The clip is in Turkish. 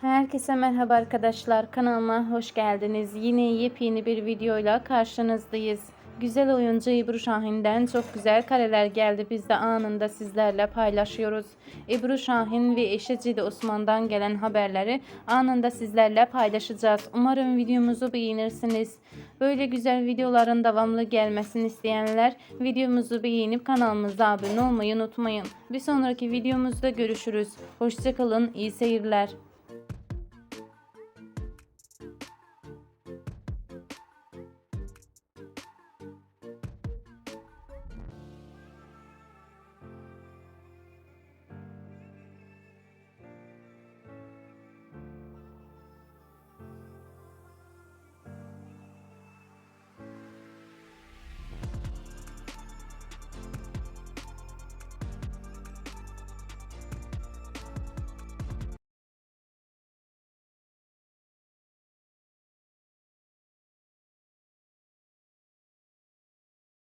Herkese merhaba arkadaşlar. Kanalıma hoş geldiniz. Yine yepyeni bir videoyla karşınızdayız. Güzel oyuncu Ebru Şahin'den çok güzel kareler geldi. Biz de anında sizlerle paylaşıyoruz. Ebru Şahin ve eşi Cide Osman'dan gelen haberleri anında sizlerle paylaşacağız. Umarım videomuzu beğenirsiniz. Böyle güzel videoların devamlı gelmesini isteyenler videomuzu beğenip kanalımıza abone olmayı unutmayın. Bir sonraki videomuzda görüşürüz. Hoşçakalın, iyi seyirler.